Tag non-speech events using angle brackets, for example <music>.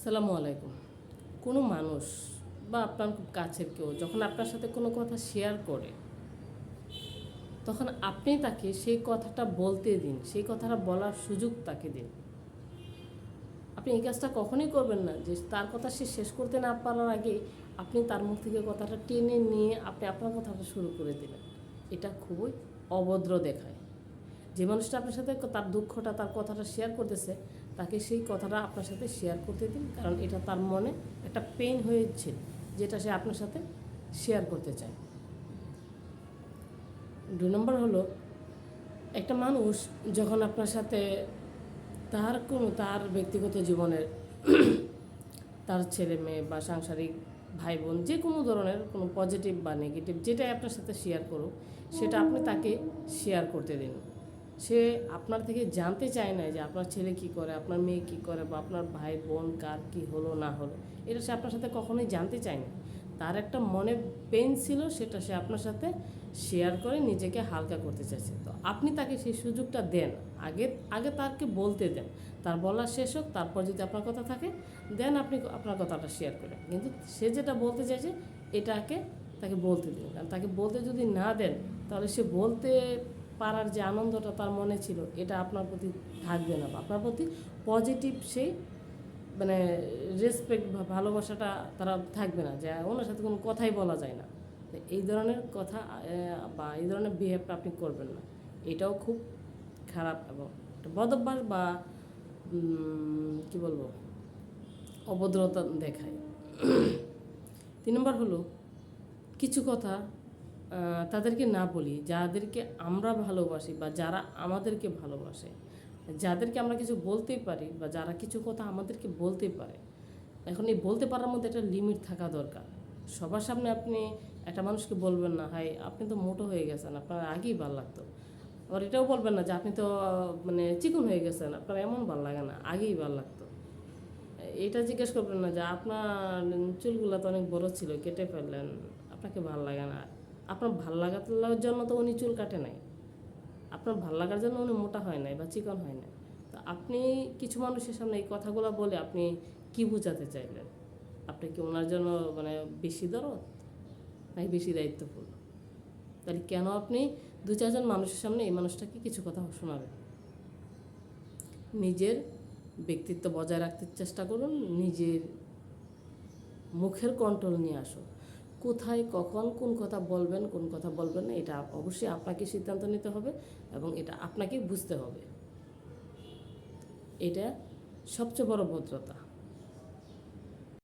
আসসালামু আলাইকুম। কোনো মানুষ বা আপনার খুব কাছের কেউ যখন আপনার সাথে কোনো কথা শেয়ার করে, তখন আপনি তাকে সেই কথাটা বলতে দিন, সেই কথাটা বলার সুযোগ তাকে দিন। আপনি এই কাজটা কখনোই করবেন না, যে তার কথা সে শেষ করতে না পারার আগে আপনি তার মুখ থেকে কথাটা টেনে নিয়ে আপনি আপনার কথাটা শুরু করে দিলেন। এটা খুবই অভদ্র দেখায়। যে মানুষটা আপনার সাথে তার দুঃখটা, তার কথাটা শেয়ার করতেছে, তাকে সেই কথাটা আপনার সাথে শেয়ার করতে দিন, কারণ এটা তার মনে একটা পেন হয়েছে যেটা সে আপনার সাথে শেয়ার করতে চায়। দু নম্বর হলো, একটা মানুষ যখন আপনার সাথে তার কোনো, তার ব্যক্তিগত জীবনের <clears throat> তার ছেলে মেয়ে বা সাংসারিক ভাই বোন যে কোনো ধরনের কোনো পজিটিভ বা নেগেটিভ যেটাই আপনার সাথে শেয়ার করুক, সেটা আপনি তাকে শেয়ার করতে দিন। সে আপনার থেকে জানতে চায় না যে আপনার ছেলে কি করে, আপনার মেয়ে কি করে বা আপনার ভাই বোন কার কি হলো না হলো। এটা সে আপনার সাথে কখনোই জানতে চায় না তার একটা মনে পেন ছিল সেটা সে আপনার সাথে শেয়ার করে নিজেকে হালকা করতে চাইছে। তো আপনি তাকে সেই সুযোগটা দেন। আগে আগে তাকে বলতে দেন। তার বলা শেষ হোক, তারপর যদি আপনার কথা থাকে, দেন আপনি আপনার কথাটা শেয়ার করেন কিন্তু সে যেটা বলতে চাইছে, এটাকে তাকে বলতে দিন। কারণ তাকে বলতে যদি না দেন, তাহলে সে বলতে পারার যে আনন্দটা তার মনে ছিল, এটা আপনার প্রতি থাকবে না আপনার প্রতি পজিটিভ সেই মানে রেসপেক্ট বা ভালোবাসাটা তারা থাকবে না যে ওনার সাথে কোনো কথাই বলা যায় না। এই ধরনের কথা বা এই ধরনের বিহেভটা আপনি করবেন না। এটাও খুব খারাপ এবং বদভ্যাস বা কি বলব, অভদ্রতা দেখায়। তিন নম্বর হলো, কিছু কথা তাদেরকে না বলি, যাদেরকে আমরা ভালোবাসি বা যারা আমাদেরকে ভালোবাসে, যাদেরকে আমরা কিছু বলতেই পারি বা যারা কিছু কথা আমাদেরকে বলতে পারে, এখন এই বলতে পারার মধ্যে একটা লিমিট থাকা দরকার। সবার সামনে আপনি একটা মানুষকে বলবেন না হাই আপনি তো মোটো হয়ে গেছেন, আপনার আগেই ভালো লাগতো। আবার এটাও বলবেন না যে, আপনি তো মানে চিকন হয়ে গেছেন, আপনার এমন ভালো লাগে না, আগেই ভালো লাগতো। এটা জিজ্ঞেস করবেন না যে, আপনার চুলগুলো তো অনেক বড় ছিল, কেটে ফেললেন, আপনাকে ভালো লাগে না। আপনার ভালো লাগার জন্য তো উনি চুল কাটে নাই। আপনার ভালো লাগার জন্য উনি মোটা হয় নাই বা চিকন হয় নাই। তো আপনি কিছু মানুষের সামনে এই কথাগুলো বলে আপনি কি বোঝাতে চাইলেন? আপনি কি ওনার জন্য মানে বেশি দরদ নাকি বেশি দায়িত্বপূর্ণ? তাহলে কেন আপনি দু চারজন মানুষের সামনে এই মানুষটাকে কিছু কথা শোনাবেন? নিজের ব্যক্তিত্ব বজায় রাখতে চেষ্টা করুন, নিজের মুখের কন্ট্রোল নিয়ে আসুন। কোথায়, কখন, কোন কথা বলবেন, কোন কথা বলবেন না, এটা অবশ্যই আপনাকে সিদ্ধান্ত নিতে হবে এবং এটা আপনাকে বুঝতে হবে। এটা সবচেয়ে বড় ভদ্রতা।